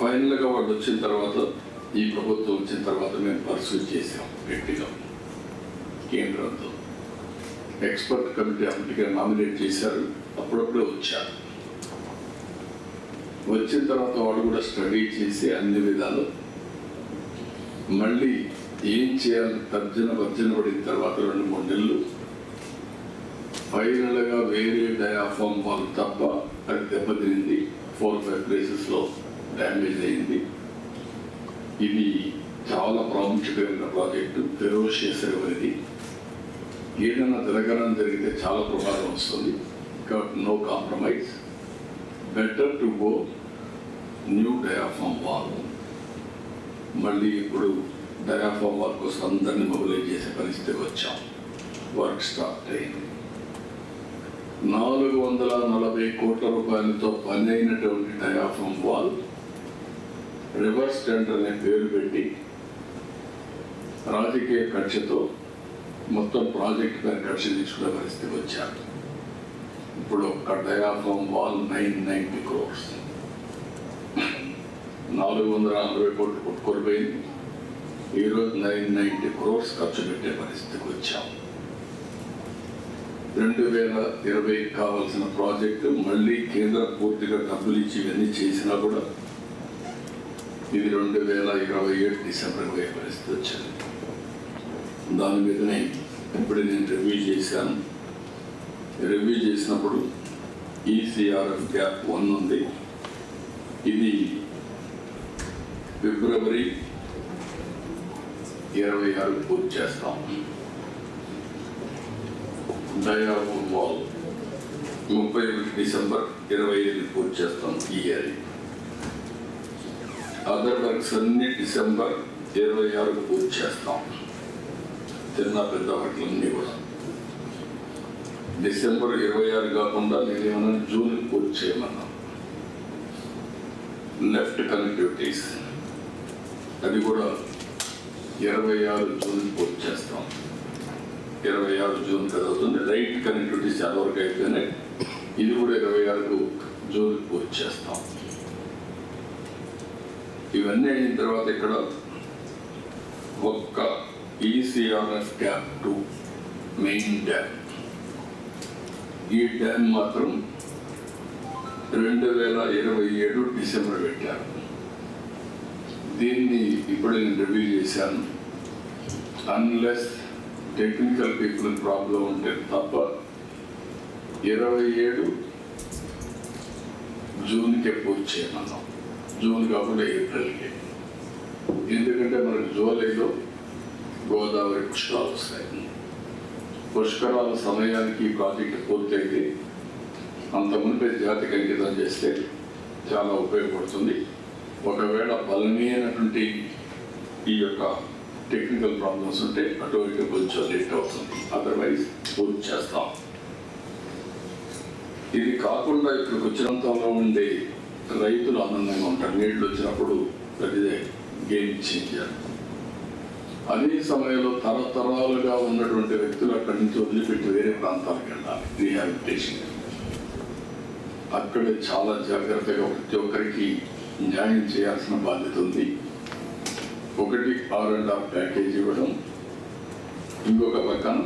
ఫైనల్గా వాడు వచ్చిన తర్వాత ఈ ప్రభుత్వం వచ్చిన తర్వాత మేము పర్సూ చేసాం గట్టిగా. కేంద్రంతో. ఎక్స్పర్ట్ కమిటీ అప్పటికే నామినేట్ చేశారు. అప్పుడప్పుడే వచ్చారు. వచ్చిన తర్వాత వాడు కూడా స్టడీ చేసి అన్ని విధాలు. మళ్ళీ ఏం చేయాలి? తర్జన భర్జన పడిన తర్వాత రెండు మూడు నెలలు. ఫైనల్గా వేరే డయాఫామ్ వాళ్ళు తప్ప అది దెబ్బతినింది. ఫోర్ ఫైవ్ ప్లేసెస్లో డ్యామేజ్ అయింది. ఇది చాలా ప్రాముఖ్యమైన ప్రాజెక్టు. ఫెరోషియస్ అనేది. ఏదైనా జరగడం జరిగితే చాలా ప్రమాదం వస్తుంది. కాబట్టి no compromise better to go new diaphragm wall మళ్ళీ ఇప్పుడు డయాఫామ్ వాల్ కోసం అందరినీ మొబిలైజ్ చేసే పరిస్థితి వచ్చాం. వర్క్ స్టార్ట్ అయింది. నాలుగు వందల నలభై కోట్ల రూపాయలతో పని అయినటువంటి డయాఫామ్ వాల్ రివర్స్ టెండర్ అనే పేరు పెట్టి రాజకీయ కక్షతో మొత్తం ప్రాజెక్ట్ పైన కక్ష తీసుకునే పరిస్థితి వచ్చారు. ఇప్పుడు ఒక్క diaphragm wall nine ninety crores. నాలుగు వందల నలభై కోట్లు కొట్టుకొనిపోయింది. ఈరోజు నైన్ నైన్టీ క్రోర్స్ ఖర్చు పెట్టే పరిస్థితికి వచ్చాం. రెండు వేల ఇరవై కావాల్సిన ప్రాజెక్టు మళ్ళీ కేంద్ర పూర్తిగా డబ్బులు ఇచ్చి ఇవన్నీ చేసినా కూడా ఇది రెండు వేల ఇరవై ఏడు డిసెంబర్ పోయే పరిస్థితి వచ్చింది. దాని మీదనే ఇప్పుడు నేను రివ్యూ చేశాను. రివ్యూ చేసినప్పుడు ఈసీఆర్ఎఫ్ గ్యాప్ వన్ ఉంది. ఇది ఫిబ్రవరి ఇరవై ఆరు పూర్తి చేస్తాం. డయాగోన్ వాల్ ముప్పై ఒకటి డిసెంబర్ ఇరవై ఐదు పూర్తి చేస్తాం ఈ ఇయర్ అదర్ వర్క్స్ అన్ని డిసెంబర్ ఇరవై ఆరుకు పూర్తి చేస్తాం. చిన్న పెద్ద వాటిలన్నీ కూడా. డిసెంబర్ ఇరవై ఆరు కాకుండా నేనేమన్నా జూన్ పూర్తి చేయమన్నా. లెఫ్ట్ కనెక్టివిటీస్ అది కూడా ఇరవై ఆరు జూన్ పూర్తి చేస్తాం. ఇరవై ఆరు జూన్ అవుతుంది. రైట్ కనెక్టివిటీస్ చాలా వరకు అయిపోయినాయి. ఇది కూడా ఇరవై ఆరుకు జూన్ పూర్తి చేస్తాం. ఇవన్నీ అయిన తర్వాత ఇక్కడ ఒక్క ECRS dam to main dam. ఈ డ్యామ్ మాత్రం రెండు వేల ఇరవై ఏడు డిసెంబర్ పెట్టారు. దీన్ని ఇప్పుడు నేను రివ్యూ చేశాను. అన్లెస్ టెక్నికల్ పీపుల్ ప్రాబ్లం ఉంటే తప్ప ఇరవై ఏడు జూన్కే పూర్తి చేయమన్నాం. జూన్ కాకుండా ఏప్రిల్కి. ఎందుకంటే మనకు జూలైలో గోదావరి పుష్కరాలు వస్తాయి. పుష్కరాల సమయానికి ఈ ప్రాజెక్ట్ పూర్తయింది అంత మునిపే జాతికి అంకితం చేస్తే చాలా ఉపయోగపడుతుంది. ఒకవేళ బలమైనటువంటి ఈ యొక్క టెక్నికల్ ప్రాబ్లమ్స్ ఉంటే అటువంటి కొంచెం లేట్ అవుతుంది. అదర్వైజ్ పూర్తి చేస్తాం. ఇది కాకుండా ఇక్కడికి వచ్చినంతలో ఉండే రైతులు ఆనందంగా ఉంటారు. నీళ్ళు వచ్చినప్పుడు ప్రతిదే గేమ్ చేంజర్ అదే సమయంలో తరతరాలుగా ఉన్నటువంటి వ్యక్తులు అక్కడి నుంచి వదిలిపెట్టి వేరే ప్రాంతాలకు వెళ్ళాలి. రీహాబిలిటేషన్ అక్కడ చాలా జాగ్రత్తగా ప్రతి ఒక్కరికి న్యాయం చేయాల్సిన బాధ్యత ఉంది. ఒకటి ఆర్ అండ్ ఆఫ్ ప్యాకేజ్ ఇవ్వడం. ఇంకొక పక్కన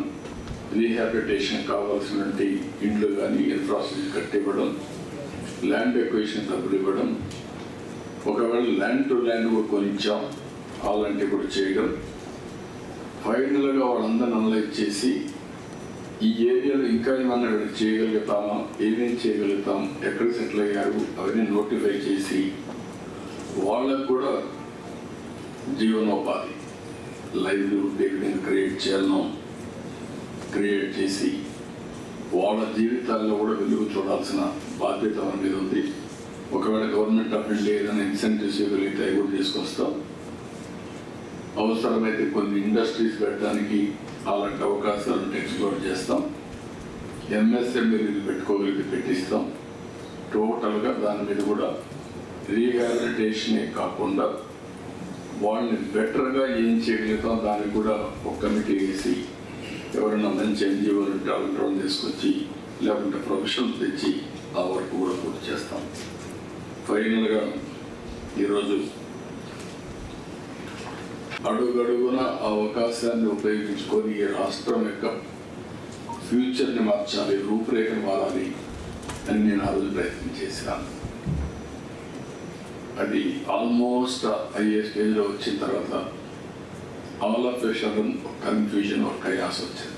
రీహాబిలిటేషన్ కావాల్సినటువంటి ఇండ్లు కానీ ఇన్ఫ్రాస్ట్రక్చర్ కట్టివ్వడం. ల్యాండ్ ఎక్వేషన్ డబ్బులు ఇవ్వడం. ఒకవేళ ల్యాండ్ టు ల్యాండ్ కూడా కొనిచ్చాం అలాంటివి కూడా చేయడం. ఫైనల్గా వాళ్ళందరిని అనలైజ్ చేసి ఈ ఏరియాలో ఇంకా ఏమన్నా ఇక్కడ చేయగలుగుతామా? ఏమేం చేయగలుగుతాం? ఎక్కడ సెటిల్ అయ్యారు? అవన్నీ నోటిఫై చేసి వాళ్ళకు కూడా జీవనోపాధి లైవ్లీహుడ్ ఏ క్రియేట్ చేయాలనో క్రియేట్ చేసి వాళ్ళ జీవితాల్లో కూడా వెలుగు చూడాల్సిన బాధ్యత మన మీద ఉంది. ఒకవేళ గవర్నమెంట్ ఆఫ్ ఇండియా ఏదైనా ఇన్సెంటివ్స్ ఇవ్వగలిగితే అవి కూడా తీసుకొస్తాం అవసరమైతే కొన్ని ఇండస్ట్రీస్ పెట్టడానికి అలాంటి అవకాశాలను ఎక్స్ప్లోర్ చేస్తాం. ఎంఎస్ఎంఈలు పెట్టుకోగలిగి పెట్టిస్తాం. టోటల్గా దాని మీద కూడా రీహాబిలిటేషనే కాకుండా వాళ్ళని బెటర్గా ఏం చేయగలుగుతాం దానికి కూడా ఒక కమిటీ వేసి ఎవరైనా మంచి ఎన్జిఓలు ఉంటే తీసుకొచ్చి లేకుంటే ప్రొఫెషనల్ తెచ్చి ఆ వర్క్ కూడా పూర్తి చేస్తాం. ఫైనల్గా ఈరోజు అడుగడుగున ఆ అవకాశాన్ని ఉపయోగించుకొని ఈ రాష్ట్రం యొక్క ఫ్యూచర్ని మార్చాలి రూపురేఖను మారాలి అని నేను ఆ రోజు ప్రయత్నం చేశాను. అది ఆల్మోస్ట్ అయ్యే స్టేజ్లో వచ్చిన తర్వాత ఆల్ ఆఫ్ సడన్ కన్ఫ్యూజన్ ఒక కయాస్ వచ్చింది.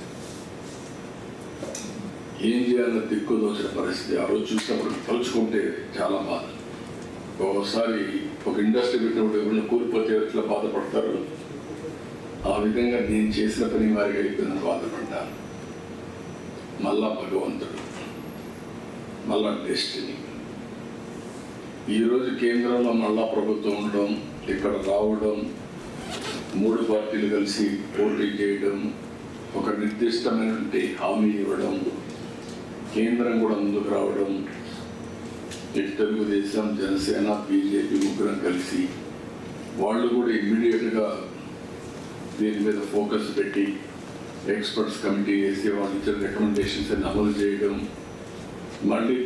ఏం చేయాలో దిక్కు దోచిన పరిస్థితి ఆ రోజు చూసినప్పుడు తలుచుకుంటే చాలా బాధ. ఒకసారి ఒక ఇండస్ట్రీ పెట్టినప్పుడు ఎవరైనా కూలిపోతే ఎట్లా బాధపడతారు? ఆ విధంగా నేను చేసిన పని వారికి అయిపోయిందని బాధపడ్డాను. మళ్ళా భగవంతుడు మళ్ళా డెస్టినీ ఈరోజు కేంద్రంలో మళ్ళా ప్రభుత్వం ఉండడం ఇక్కడ రావడం మూడు పార్టీలు కలిసి పోటీ చేయడం ఒక నిర్దిష్టమైనటువంటి హామీ ఇవ్వడం కేంద్రం కూడా ముందుకు రావడం ఇటు తెలుగుదేశం జనసేన బీజేపీ ముగ్గురం కలిసి వాళ్ళు కూడా ఇమ్మీడియట్గా దీని మీద ఫోకస్ పెట్టి ఎక్స్పర్ట్స్ కమిటీ వేసి వాళ్ళు ఇచ్చిన రికమెండేషన్స్ అమలు చేయడం మళ్ళీ